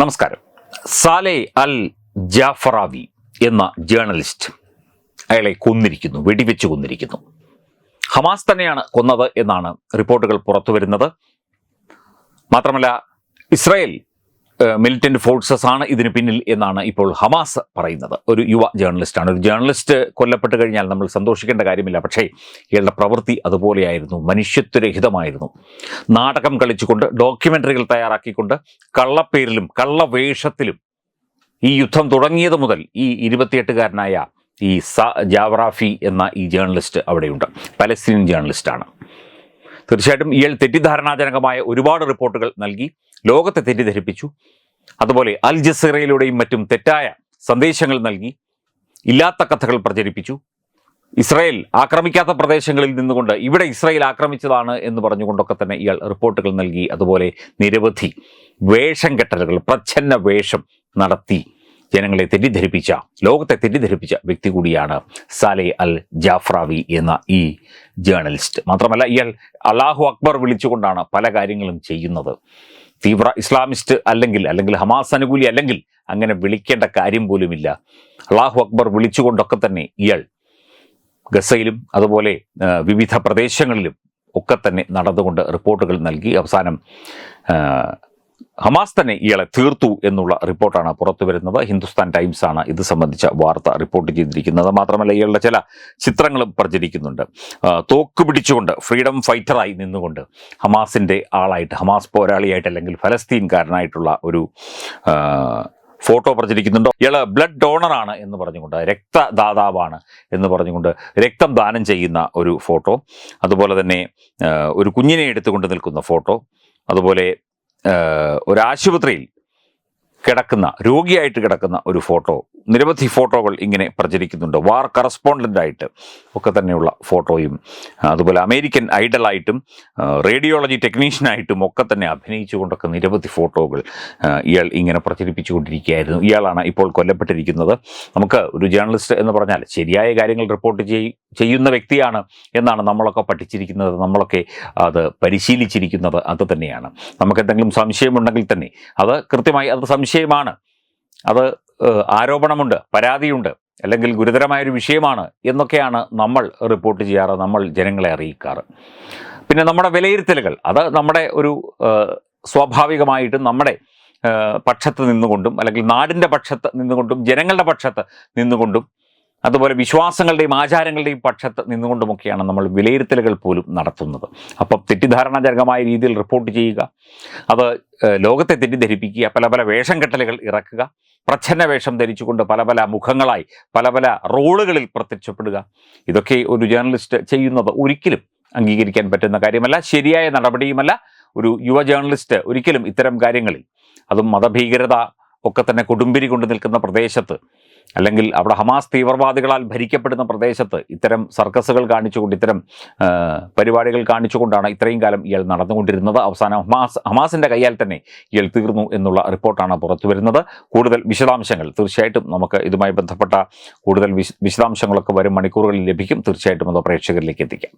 നമസ്കാരം. സാലെ അൽ ജാഫറാവി എന്ന ജേർണലിസ്റ്റ് അയാളെ കൊന്നിരിക്കുന്നു വെടിവെച്ച് കൊന്നിരിക്കുന്നു. ഹമാസ് തന്നെയാണ് കൊന്നത് എന്നാണ് റിപ്പോർട്ടുകൾ പുറത്തു വരുന്നത് മാത്രമല്ല ഇസ്രായേൽ മിലിറ്റന്റ് ഫോഴ്സസ് ആണ് ഇതിന് പിന്നിൽ എന്നാണ് ഇപ്പോൾ ഹമാസ് പറയുന്നത്. ഒരു യുവ ജേർണലിസ്റ്റാണ് ഒരു ജേർണലിസ്റ്റ് കൊല്ലപ്പെട്ട് കഴിഞ്ഞാൽ നമ്മൾ സന്തോഷിക്കേണ്ട കാര്യമില്ല. പക്ഷേ ഇയാളുടെ പ്രവൃത്തി അതുപോലെയായിരുന്നു. മനുഷ്യത്വരഹിതമായിരുന്നു. നാടകം കളിച്ചുകൊണ്ട് ഡോക്യുമെന്ററികൾ തയ്യാറാക്കിക്കൊണ്ട് കള്ളപ്പേരിലും കള്ളവേഷത്തിലും ഈ യുദ്ധം തുടങ്ങിയത് മുതൽ ഈ ഇരുപത്തിയെട്ടുകാരനായ ഈ സ ജാവറാഫി എന്ന ഈ ജേർണലിസ്റ്റ് അവിടെയുണ്ട്. പലസ്തീൻ ജേർണലിസ്റ്റാണ് തീർച്ചയായിട്ടും ഇയാൾ തെറ്റിദ്ധാരണാജനകമായ ഒരുപാട് റിപ്പോർട്ടുകൾ നൽകി ലോകത്തെ തെറ്റിദ്ധരിപ്പിച്ചു. അതുപോലെ അൽ ജസീറയിലൂടെയും മറ്റും തെറ്റായ സന്ദേശങ്ങൾ നൽകി ഇല്ലാത്ത കഥകൾ പ്രചരിപ്പിച്ചു. ഇസ്രായേൽ ആക്രമിക്കാത്ത പ്രദേശങ്ങളിൽ നിന്നുകൊണ്ട് ഇവിടെ ഇസ്രായേൽ ആക്രമിച്ചതാണ് എന്ന് പറഞ്ഞുകൊണ്ടൊക്കെ തന്നെ ഇയാൾ റിപ്പോർട്ടുകൾ നൽകി. അതുപോലെ നിരവധി വേഷം കെട്ടലുകൾ പ്രച്ഛന്ന വേഷം നടത്തി. ജനങ്ങളെ തെറ്റിദ്ധരിപ്പിച്ച ലോകത്തെ തെറ്റിദ്ധരിപ്പിച്ച വ്യക്തി കൂടിയാണ് സാലെ അൽ ജാഫ്രാവി എന്ന ഈ ജേർണലിസ്റ്റ് മാത്രമല്ല ഇയാൾ അള്ളാഹു അക്ബർ വിളിച്ചുകൊണ്ടാണ് പല കാര്യങ്ങളും ചെയ്യുന്നത്. തീവ്ര ഇസ്ലാമിസ്റ്റ് അല്ലെങ്കിൽ അല്ലെങ്കിൽ ഹമാസ് അനുകൂലി അല്ലെങ്കിൽ അങ്ങനെ വിളിക്കേണ്ട കാര്യം പോലുമില്ല. അള്ളാഹു അക്ബർ വിളിച്ചുകൊണ്ടൊക്കെ തന്നെ ഇയാൾ ഗസയിലും അതുപോലെ വിവിധ പ്രദേശങ്ങളിലും ഒക്കെ തന്നെ നടന്നുകൊണ്ട് റിപ്പോർട്ടുകൾ നൽകി. അവസാനം ഹമാസ് തന്നെ ഇയാളെ തീർത്തു എന്നുള്ള റിപ്പോർട്ടാണ് പുറത്തു വരുന്നത്. ഹിന്ദുസ്ഥാൻ ടൈംസ് ആണ് ഇത് സംബന്ധിച്ച വാർത്ത റിപ്പോർട്ട് ചെയ്തിരിക്കുന്നത്. മാത്രമല്ല ഇയാളുടെ ചില ചിത്രങ്ങളും പ്രചരിക്കുന്നുണ്ട്. തോക്ക് പിടിച്ചുകൊണ്ട് ഫ്രീഡം ഫൈറ്ററായി നിന്നുകൊണ്ട് ഹമാസിന്റെ ആളായിട്ട് ഹമാസ് പോരാളിയായിട്ട് അല്ലെങ്കിൽ ഫലസ്തീൻകാരനായിട്ടുള്ള ഒരു ഫോട്ടോ പ്രചരിക്കുന്നുണ്ടോ. ഇയാൾ ബ്ലഡ് ഡോണറാണ് എന്ന് പറഞ്ഞുകൊണ്ട് രക്തദാതാവാണ് എന്ന് പറഞ്ഞുകൊണ്ട് രക്തം ദാനം ചെയ്യുന്ന ഒരു ഫോട്ടോ. അതുപോലെ തന്നെ ഒരു കുഞ്ഞിനെ എടുത്തുകൊണ്ട് നിൽക്കുന്ന ഫോട്ടോ. അതുപോലെ ഒരു ആശുപത്രിയിൽ കിടക്കുന്ന രോഗിയായിട്ട് കിടക്കുന്ന ഒരു ഫോട്ടോ നിരവധി ഫോട്ടോകൾ ഇങ്ങനെ പ്രചരിക്കുന്നുണ്ട്. വാർ കറസ്പോണ്ടന്റ് ആയിട്ട് ഒക്കെ തന്നെയുള്ള ഫോട്ടോയും അതുപോലെ അമേരിക്കൻ ഐഡലായിട്ടും റേഡിയോളജി ടെക്നീഷ്യനായിട്ടും ഒക്കെ തന്നെ അഭിനയിച്ചുകൊണ്ടൊക്കെ നിരവധി ഫോട്ടോകൾ ഇയാൾ ഇങ്ങനെ പ്രചരിപ്പിച്ചുകൊണ്ടിരിക്കുകയായിരുന്നു ഇയാളാണ് ഇപ്പോൾ കൊല്ലപ്പെട്ടിരിക്കുന്നത്. നമുക്ക് ഒരു ജേർണലിസ്റ്റ് എന്ന് പറഞ്ഞാൽ ശരിയായ കാര്യങ്ങൾ റിപ്പോർട്ട് ചെയ് ചെയ്യുന്ന വ്യക്തിയാണ് എന്നാണ് നമ്മളൊക്കെ പഠിച്ചിരിക്കുന്നത് നമ്മളൊക്കെ അത് പരിശീലിച്ചിരിക്കുന്നത് അത് തന്നെയാണ്. നമുക്കെന്തെങ്കിലും സംശയമുണ്ടെങ്കിൽ തന്നെ അത് കൃത്യമായി അത് സംശയമാണ് അത് ആരോപണമുണ്ട് പരാതിയുണ്ട് അല്ലെങ്കിൽ ഗുരുതരമായൊരു വിഷയമാണ് എന്നൊക്കെയാണ് നമ്മൾ റിപ്പോർട്ട് ചെയ്യാറ് നമ്മൾ ജനങ്ങളെ അറിയിക്കാറ്. പിന്നെ നമ്മുടെ വിലയിരുത്തലുകൾ അത് നമ്മുടെ ഒരു സ്വാഭാവികമായിട്ടും നമ്മുടെ പക്ഷത്ത് നിന്നുകൊണ്ടും അല്ലെങ്കിൽ നാടിന്റെ പക്ഷത്ത് നിന്നുകൊണ്ടും ജനങ്ങളുടെ പക്ഷത്ത് നിന്നുകൊണ്ടും അതുപോലെ വിശ്വാസങ്ങളുടെയും ആചാരങ്ങളുടെയും പക്ഷത്ത് നിന്നുകൊണ്ടുമൊക്കെയാണ് നമ്മൾ വിലയിരുത്തലുകൾ പോലും നടത്തുന്നത്. അപ്പം തെറ്റിദ്ധാരണാജനകമായ രീതിയിൽ റിപ്പോർട്ട് ചെയ്യുക അത് ലോകത്തെ തെറ്റിദ്ധരിപ്പിക്കുക പല പല വേഷം കെട്ടലുകൾ ഇറക്കുക പ്രച്ഛന്ന വേഷം ധരിച്ചുകൊണ്ട് പല പല മുഖങ്ങളായി പല പല റോളുകളിൽ പ്രത്യക്ഷപ്പെടുക ഇതൊക്കെ ഒരു ജേർണലിസ്റ്റ് ചെയ്യുന്നത് ഒരിക്കലും അംഗീകരിക്കാൻ പറ്റുന്ന കാര്യമല്ല ശരിയായ നടപടിയുമല്ല. ഒരു യുവ ജേർണലിസ്റ്റ് ഒരിക്കലും ഇത്തരം കാര്യങ്ങളിൽ അതും മതഭീകരത ഒക്കെ തന്നെ കൊടുമ്പിരി കൊണ്ട് നിൽക്കുന്ന പ്രദേശത്ത് അല്ലെങ്കിൽ അവിടെ ഹമാസ് തീവ്രവാദികളാൽ ഭരിക്കപ്പെടുന്ന പ്രദേശത്ത് ഇത്തരം സർക്കസുകൾ കാണിച്ചുകൊണ്ട് ഇത്തരം പരിപാടികൾ കാണിച്ചുകൊണ്ടാണ് ഇത്രയും കാലം ഇയാൾ നടന്നുകൊണ്ടിരുന്നത്. അവസാനം ഹമാസ് ഹമാസിന്റെ കയ്യാൽ തന്നെ ഇയാൾ തീർന്നു എന്നുള്ള റിപ്പോർട്ടാണ് പുറത്തു വരുന്നത്. കൂടുതൽ വിശദാംശങ്ങൾ തീർച്ചയായിട്ടും നമുക്ക് ഇതുമായി ബന്ധപ്പെട്ട കൂടുതൽ വിശ വിശദാംശങ്ങളൊക്കെ വരും മണിക്കൂറുകളിൽ ലഭിക്കും. തീർച്ചയായിട്ടും അത് പ്രേക്ഷകരിലേക്ക് എത്തിക്കാം.